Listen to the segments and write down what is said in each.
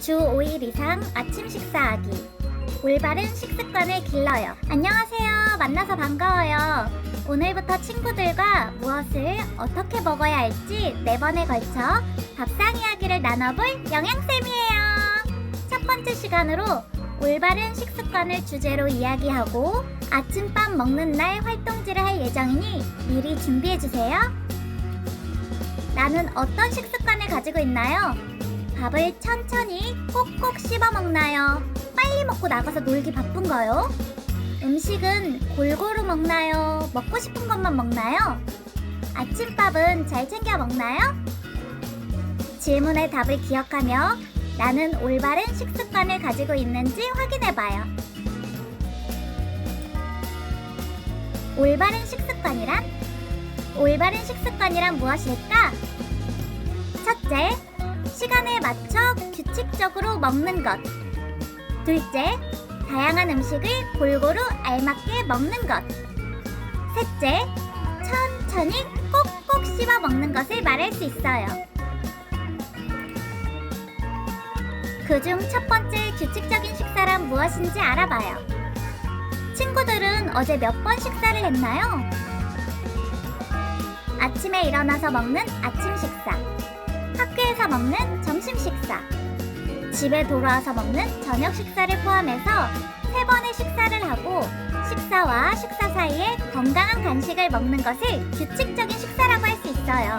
주 5일 이상 아침 식사하기. 올바른 식습관을 길러요. 안녕하세요. 만나서 반가워요. 오늘부터 친구들과 무엇을 어떻게 먹어야 할지 네 번에 걸쳐 밥상 이야기를 나눠볼 영양쌤이에요. 첫 번째 시간으로 올바른 식습관을 주제로 이야기하고 아침밥 먹는 날 활동지를 할 예정이니 미리 준비해주세요. 나는 어떤 식습관을 가지고 있나요? 밥을 천천히 꼭꼭 씹어 먹나요? 빨리 먹고 나가서 놀기 바쁜가요? 음식은 골고루 먹나요? 먹고 싶은 것만 먹나요? 아침밥은 잘 챙겨 먹나요? 질문의 답을 기억하며 나는 올바른 식습관을 가지고 있는지 확인해봐요. 올바른 식습관이란? 올바른 식습관이란 무엇일까? 첫째, 시간에 맞춰 규칙적으로 먹는 것. 둘째, 다양한 음식을 골고루 알맞게 먹는 것. 셋째, 천천히 꼭꼭 씹어 먹는 것을 말할 수 있어요. 그중 첫 번째 규칙적인 식사란 무엇인지 알아봐요. 친구들은 어제 몇 번 식사를 했나요? 아침에 일어나서 먹는 아침 식사. 학교에서 먹는 점심 식사, 집에 돌아와서 먹는 저녁 식사를 포함해서 세 번의 식사를 하고 식사와 식사 사이에 건강한 간식을 먹는 것을 규칙적인 식사라고 할 수 있어요.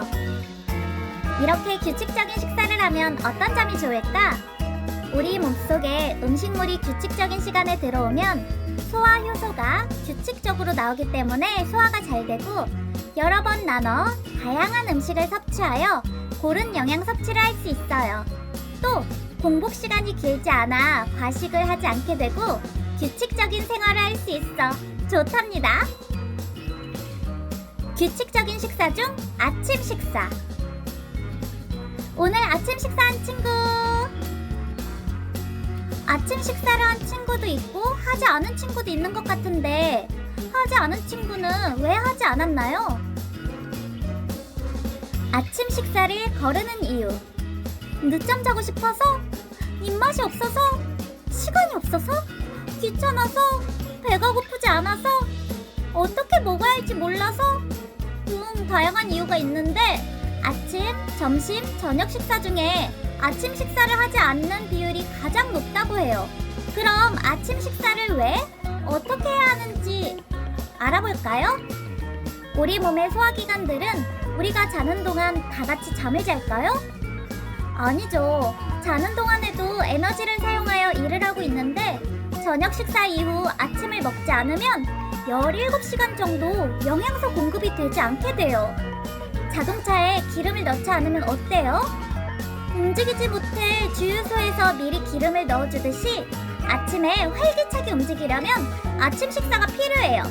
이렇게 규칙적인 식사를 하면 어떤 점이 좋을까? 우리 몸속에 음식물이 규칙적인 시간에 들어오면 소화 효소가 규칙적으로 나오기 때문에 소화가 잘 되고 여러 번 나눠 다양한 음식을 섭취하여 고른 영양 섭취를 할 수 있어요. 또 공복 시간이 길지 않아 과식을 하지 않게 되고 규칙적인 생활을 할 수 있어 좋답니다. 규칙적인 식사 중 아침 식사. 오늘 아침 식사한 친구. 아침 식사를 한 친구도 있고 하지 않은 친구도 있는 것 같은데 하지 않은 친구는 왜 하지 않았나요? 아침 식사를 거르는 이유. 늦잠 자고 싶어서? 입맛이 없어서? 시간이 없어서? 귀찮아서? 배가 고프지 않아서? 어떻게 먹어야 할지 몰라서? 등 다양한 이유가 있는데 아침, 점심, 저녁 식사 중에 아침 식사를 하지 않는 비율이 가장 높다고 해요. 그럼 아침 식사를 왜? 어떻게 해야 하는지 알아볼까요? 우리 몸의 소화기관들은 우리가 자는 동안 다 같이 잠을 잘까요? 아니죠. 자는 동안에도 에너지를 사용하여 일을 하고 있는데 저녁 식사 이후 아침을 먹지 않으면 17시간 정도 영양소 공급이 되지 않게 돼요. 자동차에 기름을 넣지 않으면 어때요? 움직이지 못해 주유소에서 미리 기름을 넣어주듯이 아침에 활기차게 움직이려면 아침 식사가 필요해요.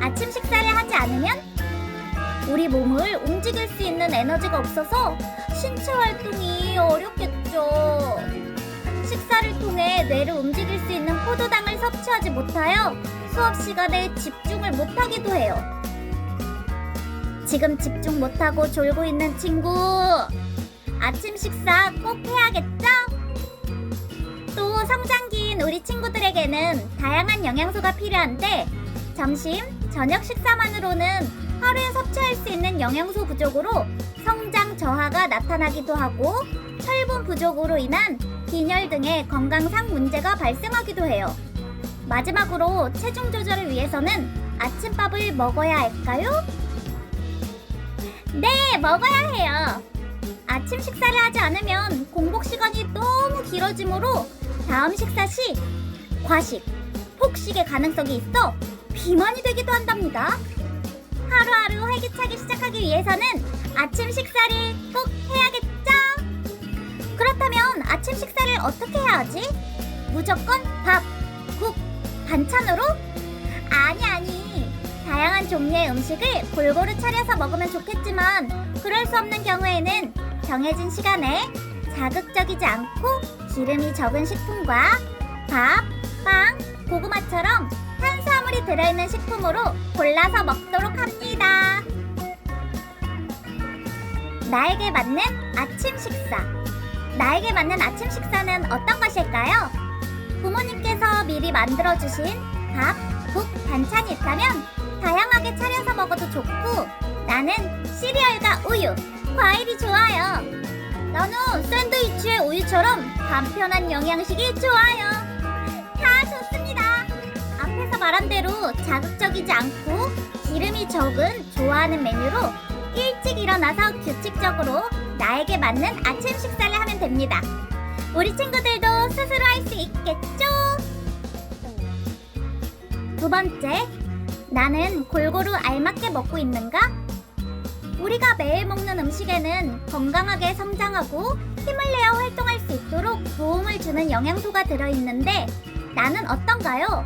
아침 식사를 하지 않으면 우리 몸을 움직일 수 있는 에너지가 없어서 신체 활동이 어렵겠죠. 식사를 통해 뇌를 움직일 수 있는 포도당을 섭취하지 못하여 수업 시간에 집중을 못하기도 해요. 지금 집중 못하고 졸고 있는 친구, 아침 식사 꼭 해야겠죠? 또 성장기인 우리 친구들에게는 다양한 영양소가 필요한데 점심, 저녁 식사만으로는 하루에 섭취할 수 있는 영양소 부족으로 성장 저하가 나타나기도 하고 철분 부족으로 인한 빈혈 등의 건강상 문제가 발생하기도 해요. 마지막으로 체중 조절을 위해서는 아침밥을 먹어야 할까요? 네, 먹어야 해요. 아침 식사를 하지 않으면 공복 시간이 너무 길어지므로 다음 식사 시 과식, 폭식의 가능성이 있어 비만이 되기도 한답니다. 하루하루 활기차게 시작하기 위해서는 아침 식사를 꼭 해야겠죠? 그렇다면 아침 식사를 어떻게 해야 하지? 무조건 밥, 국, 반찬으로? 아니 아니. 다양한 종류의 음식을 골고루 차려서 먹으면 좋겠지만 그럴 수 없는 경우에는 정해진 시간에 자극적이지 않고 기름이 적은 식품과 밥, 빵, 고구마처럼 탄수화물이 들어있는 식품으로 골라서 먹도록 합니다. 나에게 맞는 아침 식사. 나에게 맞는 아침 식사는 어떤 것일까요? 부모님께서 미리 만들어주신 밥, 국, 반찬이 있다면 다양하게 차려서 먹어도 좋고 나는 시리얼과 우유, 과일이 좋아요. 나는 샌드위치에 우유처럼 간편한 영양식이 좋아요. 다 좋습니다. 앞에서 말한 대로 자극적이지 않고 기름이 적은 좋아하는 메뉴로 일찍 일어나서 규칙적으로 나에게 맞는 아침 식사를 하면 됩니다. 우리 친구들도 스스로 할 수 있겠죠? 두 번째, 나는 골고루 알맞게 먹고 있는가? 우리가 매일 먹는 음식에는 건강하게 성장하고 힘을 내어 활동할 수 있도록 도움을 주는 영양소가 들어있는데 나는 어떤가요?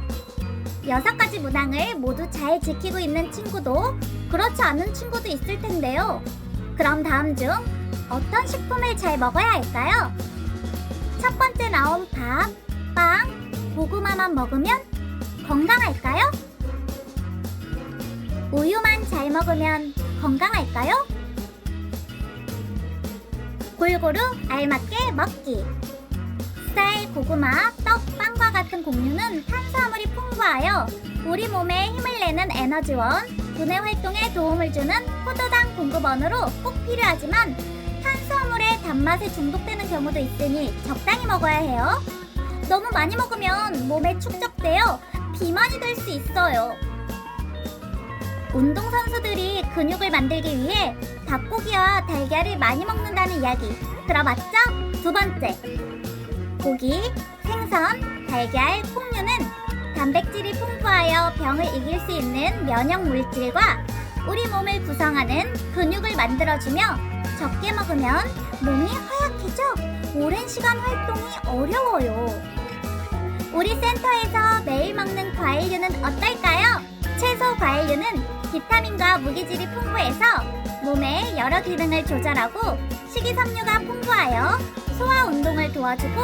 여섯 가지 문항을 모두 잘 지키고 있는 친구도 그렇지 않은 친구도 있을 텐데요. 그럼 다음 중 어떤 식품을 잘 먹어야 할까요? 첫 번째 나온 밥, 빵, 고구마만 먹으면 건강할까요? 우유만 잘 먹으면 건강할까요? 골고루 알맞게 먹기. 쌀, 고구마, 떡, 빵과 같은 곡류는 탄수화물이 풍부하여 우리 몸에 힘을 내는 에너지원, 두뇌 활동에 도움을 주는 포도당 공급원으로 꼭 필요하지만 탄수화물의 단맛에 중독되는 경우도 있으니 적당히 먹어야 해요. 너무 많이 먹으면 몸에 축적되어 비만이 될 수 있어요. 운동선수들이 근육을 만들기 위해 닭고기와 달걀을 많이 먹는다는 이야기 들어봤죠? 두 번째, 고기, 생선, 달걀, 콩류는 단백질이 풍부하여 병을 이길 수 있는 면역 물질과 우리 몸을 구성하는 근육을 만들어주며 적게 먹으면 몸이 허약해져 오랜 시간 활동이 어려워요. 우리 센터에서 매일 먹는 과일류는 어떨까요? 채소 과일류는 비타민과 무기질이 풍부해서 몸의 여러 기능을 조절하고 식이섬유가 풍부하여 소화 운동을 도와주고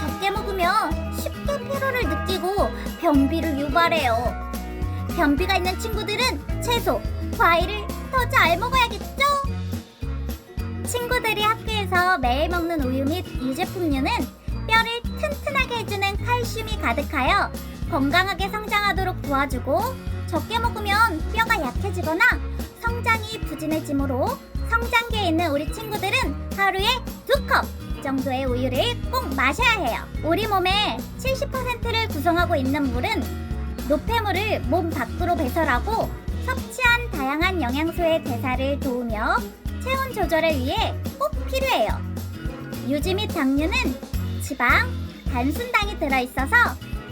적게 먹으면 쉽게 피로를 느끼고 변비를 유발해요. 변비가 있는 친구들은 채소, 과일을 더 잘 먹어야겠죠? 친구들이 학교에서 매일 먹는 우유 및 유제품류는 뼈를 튼튼하게 해주는 칼슘이 가득하여 건강하게 성장하도록 도와주고 적게 먹으면 뼈가 약해지거나 성장이 부진해지므로 성장기에 있는 우리 친구들은 하루에 두 컵 정도의 우유를 꼭 마셔야 해요. 우리 몸의 70%를 구성하고 있는 물은 노폐물을 몸 밖으로 배설하고 섭취한 다양한 영양소의 대사를 도우며 체온 조절을 위해 꼭 필요해요. 유지 및 당류는 지방, 단순당이 들어있어서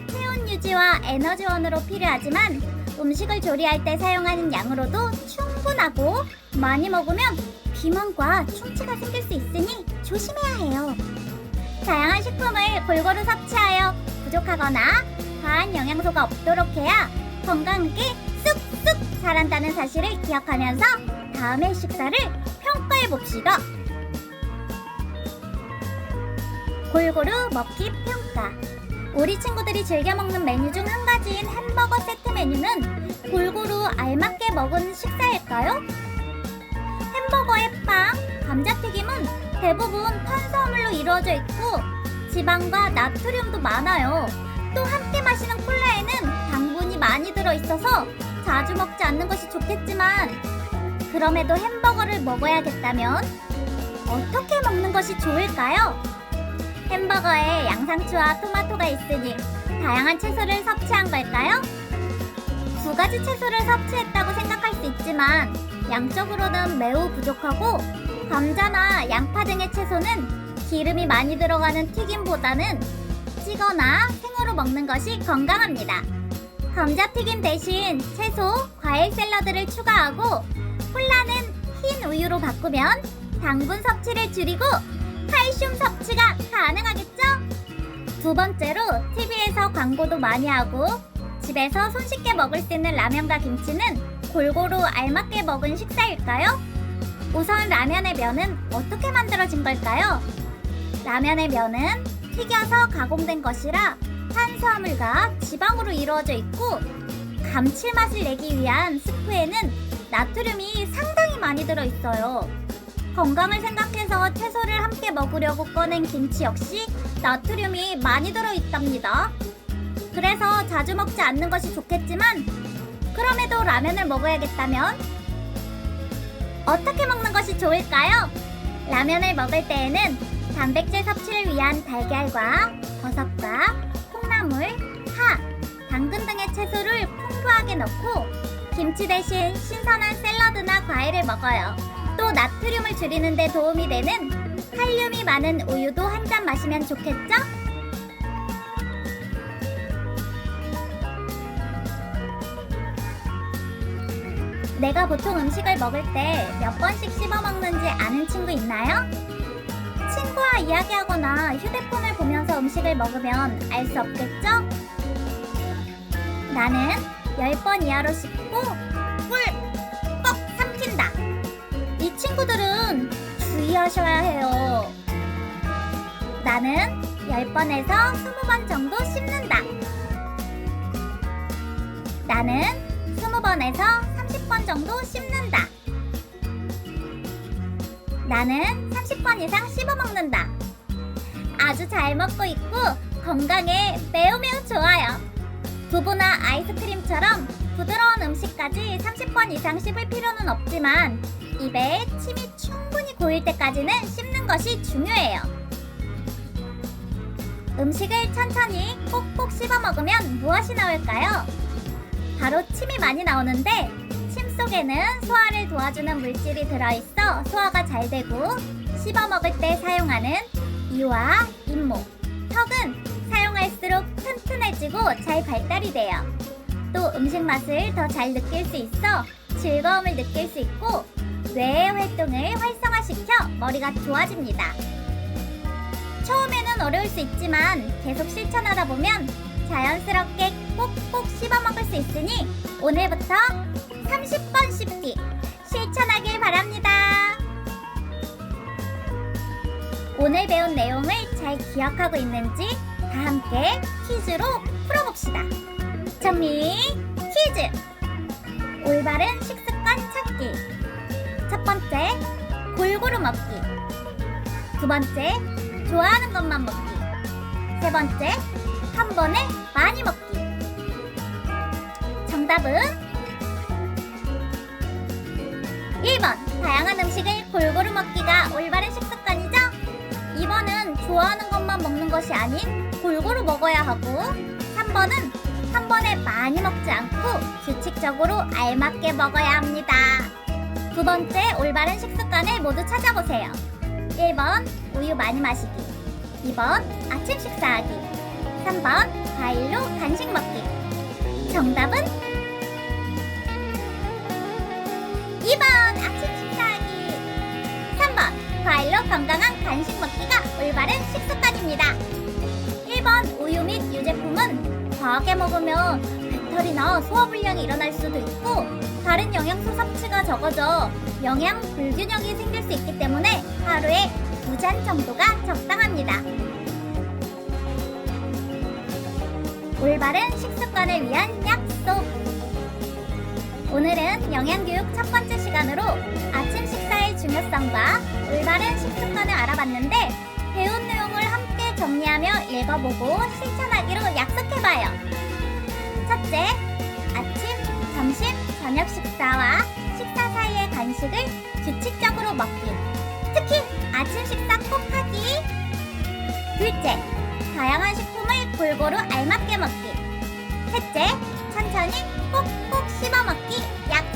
체온 유지와 에너지원으로 필요하지만 음식을 조리할 때 사용하는 양으로도 충분하고 많이 먹으면 비만과 충치가 생길 수 있으니 조심해야 해요. 다양한 식품을 골고루 섭취하여 부족하거나 과한 영양소가 없도록 해야 건강하게 쑥쑥 자란다는 사실을 기억하면서 다음의 식사를 평가해 봅시다. 골고루 먹기 평가. 우리 친구들이 즐겨 먹는 메뉴 중 한 가지인 햄버거 세트 메뉴는 골고루 알맞게 먹은 식사일까요? 감자튀김은 대부분 탄수화물로 이루어져 있고 지방과 나트륨도 많아요. 또 함께 마시는 콜라에는 당분이 많이 들어있어서 자주 먹지 않는 것이 좋겠지만 그럼에도 햄버거를 먹어야겠다면 어떻게 먹는 것이 좋을까요? 햄버거에 양상추와 토마토가 있으니 다양한 채소를 섭취한 걸까요? 두 가지 채소를 섭취했다고 생각할 수 있지만 양적으로는 매우 부족하고 감자나 양파 등의 채소는 기름이 많이 들어가는 튀김보다는 찌거나 생으로 먹는 것이 건강합니다. 감자튀김 대신 채소, 과일 샐러드를 추가하고 콜라는 흰 우유로 바꾸면 당분 섭취를 줄이고 칼슘 섭취가 가능하겠죠? 두 번째로 TV에서 광고도 많이 하고 집에서 손쉽게 먹을 수 있는 라면과 김치는 골고루 알맞게 먹은 식사일까요? 우선 라면의 면은 어떻게 만들어진 걸까요? 라면의 면은 튀겨서 가공된 것이라 탄수화물과 지방으로 이루어져 있고 감칠맛을 내기 위한 스프에는 나트륨이 상당히 많이 들어있어요. 건강을 생각해서 채소를 함께 먹으려고 꺼낸 김치 역시 나트륨이 많이 들어있답니다. 그래서 자주 먹지 않는 것이 좋겠지만 그럼에도 라면을 먹어야겠다면 어떻게 먹는 것이 좋을까요? 라면을 먹을 때에는 단백질 섭취를 위한 달걀과 버섯과 콩나물, 파, 당근 등의 채소를 풍부하게 넣고 김치 대신 신선한 샐러드나 과일을 먹어요. 또 나트륨을 줄이는 데 도움이 되는 칼륨이 많은 우유도 한 잔 마시면 좋겠죠? 내가 보통 음식을 먹을 때 몇 번씩 씹어 먹는지 아는 친구 있나요? 친구와 이야기하거나 휴대폰을 보면서 음식을 먹으면 알 수 없겠죠? 나는 10번 이하로 씹고 꿀꺽 삼킨다. 이 친구들은 주의하셔야 해요. 나는 10번에서 20번 정도 씹는다. 나는 20번에서 30번 정도 씹는다. 나는 30번 이상 씹어 먹는다. 아주 잘 먹고 있고 건강에 매우 매우 좋아요. 두부나 아이스크림처럼 부드러운 음식까지 30번 이상 씹을 필요는 없지만 입에 침이 충분히 고일 때까지는 씹는 것이 중요해요. 음식을 천천히 꼭꼭 씹어 먹으면 무엇이 나올까요? 바로 침이 많이 나오는데 침 속에는 소화를 도와주는 물질이 들어있어 소화가 잘 되고 씹어 먹을 때 사용하는 이와 잇목, 턱은 사용할수록 튼튼해지고 잘 발달이 돼요. 또 음식 맛을 더 잘 느낄 수 있어 즐거움을 느낄 수 있고 뇌의 활동을 활성화시켜 머리가 좋아집니다. 처음에는 어려울 수 있지만 계속 실천하다 보면 자연스럽게 꼭꼭 씹어 먹을 수 있으니 오늘부터 30번 씹기 실천하길 바랍니다. 오늘 배운 내용을 잘 기억하고 있는지 다 함께 퀴즈로 풀어봅시다. 정리 퀴즈! 올바른 식습관 찾기. 첫 번째, 골고루 먹기. 두 번째, 좋아하는 것만 먹기. 세 번째, 한 번에 많이 먹기. 정답은 1번, 다양한 음식을 골고루 먹기가 올바른 식습관이죠? 2번은 좋아하는 것만 먹는 것이 아닌 골고루 먹어야 하고 3번은 한 번에 많이 먹지 않고 규칙적으로 알맞게 먹어야 합니다. 두 번째 올바른 식습관을 모두 찾아보세요. 1번 우유 많이 마시기 2번 아침 식사하기 3번 과일로 간식 먹기 정답은 2번 아침 식사하기 3번 과일로 건강한 간식 먹기가 올바른 식습관입니다 1번 우유 및 유제품은 과하게 먹으면 배탈이나 소화불량이 일어날 수도 있고 다른 영양소 섭취가 적어져 영양 불균형이 생길 수 있기 때문에 하루에 두 잔 정도가 적당합니다. 올바른 식습관을 위한 약속. 오늘은 영양교육 첫 번째 시간으로 아침 식사의 중요성과 올바른 식습관을 알아봤는데 배운 내용을 함께 정리하며 읽어보고 실천하기로 약속해봐요. 첫째, 아침, 점심, 저녁 식사와 식사 사이의 간식을 규칙적으로 먹기. 특히 아침 식사 꼭 하기. 둘째, 다양한 식품을 골고루 알맞게 먹기. 셋째, 천천히 꼭꼭 씹어먹기 약